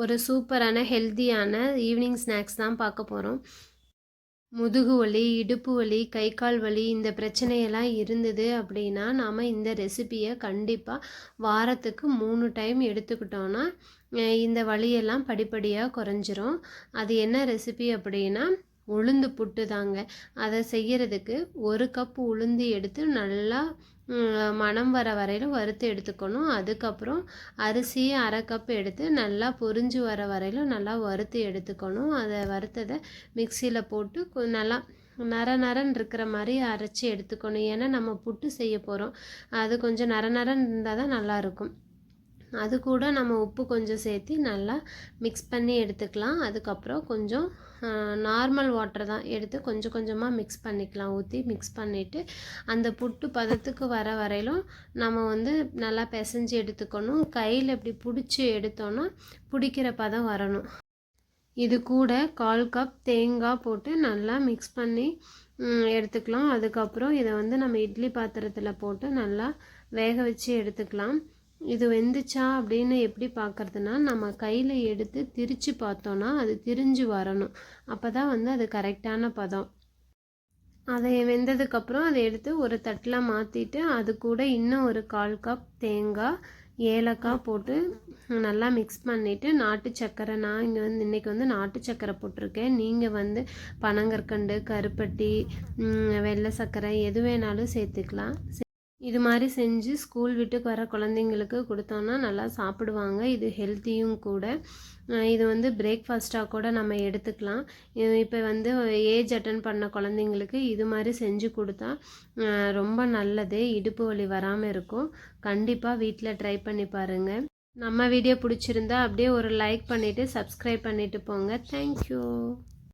ஒரு சூப்பரான ஹெல்த்தியான ஈவினிங் ஸ்நாக்ஸ் தான் பார்க்க போகிறோம் முதுகு வலி இடுப்பு வலி கை கால் வலி இந்த பிரச்சனையெல்லாம் இருந்தது அப்படின்னா நாம் இந்த ரெசிபியை கண்டிப்பாக வாரத்துக்கு மூணு டைம் எடுத்துக்கிட்டோன்னா இந்த வலியெல்லாம் படிப்படியாக குறைஞ்சிரும். அது என்ன ரெசிபி அப்படின்னா உளுந்து புட்டு தாங்க அதை செய்யறதுக்கு ஒரு கப் உளுந்து எடுத்து நல்லா மனம் மணம் வர வரையிலும் வறுத்து எடுத்துக்கணும். அதுக்கப்புறம் அரிசியை அரை கப் எடுத்து நல்லா பொரிஞ்சு வர வரையிலும் நல்லா வறுத்து எடுத்துக்கணும். அதை வறுத்ததை மிக்சியில் போட்டு நல்லா நர நரன்னு இருக்கிற மாதிரி அரைச்சி எடுத்துக்கணும். ஏன்னா நம்ம புட்டு செய்ய போகிறோம் அது கொஞ்சம் நர நரன் இருந்தால் தான் நல்லாயிருக்கும் அது கூட நம்ம உப்பு கொஞ்சம் சேர்த்து நல்லா மிக்ஸ் பண்ணி எடுத்துக்கலாம். அதுக்கப்புறம் கொஞ்சம் நார்மல் வாட்டர் தான் எடுத்து கொஞ்சம் கொஞ்சமாக மிக்ஸ் பண்ணிக்கலாம். ஊற்றி மிக்ஸ் பண்ணிவிட்டு அந்த புட்டு பதத்துக்கு வர வரையிலும் நம்ம வந்து நல்லா பிசைஞ்சு எடுத்துக்கணும். கையில் இப்படி பிடிச்சி எடுத்தோன்னா பிடிக்கிற பதம் வரணும். இது கூட கால் கப் தேங்காய் போட்டு நல்லா மிக்ஸ் பண்ணி எடுத்துக்கலாம். அதுக்கப்புறம் இதை வந்து நம்ம இட்லி பாத்திரத்தில் போட்டு நல்லா வேக வச்சு எடுத்துக்கலாம். இது வெந்துச்சா அப்படின்னு எப்படி பார்க்குறதுனா நம்ம கையில் எடுத்து திரித்து பார்த்தோன்னா அது திரிஞ்சு வரணும். அப்போ தான் வந்து அது கரெக்டான பதம். அதை வெந்ததுக்கப்புறம் அதை எடுத்து ஒரு தட்டில் மாற்றிட்டு அது கூட இன்னும் ஒரு கால் கப் தேங்காய் ஏலக்காய் போட்டு நல்லா மிக்ஸ் பண்ணிவிட்டு நாட்டு சக்கரை நான் இங்கே வந்து இன்றைக்கி வந்து நாட்டு சக்கரை போட்டிருக்கேன். நீங்கள் வந்து பனங்கற்கண்டு கருப்பட்டி வெள்ளை சர்க்கரை எது வேணாலும் சேர்த்துக்கலாம். இது மாதிரி செஞ்சு ஸ்கூல் விட்டுக்கு வர குழந்தைங்களுக்கு கொடுத்தோன்னா நல்லா சாப்பிடுவாங்க. இது ஹெல்த்தியும் கூட. இது வந்து பிரேக்ஃபாஸ்ட்டாக கூட நம்ம எடுத்துக்கலாம். இப்போ வந்து ஏஜ் அட்டன் பண்ண குழந்தைங்களுக்கு இது மாதிரி செஞ்சு கொடுத்தா ரொம்ப நல்லது. இடுப்பு வலி வராமல் இருக்கும். கண்டிப்பாக வீட்டில் ட்ரை பண்ணி பாருங்கள் நம்ம வீடியோ பிடிச்சிருந்தா அப்படியே ஒரு லைக் பண்ணிவிட்டு சப்ஸ்கிரைப் பண்ணிவிட்டு போங்க. தேங்க்யூ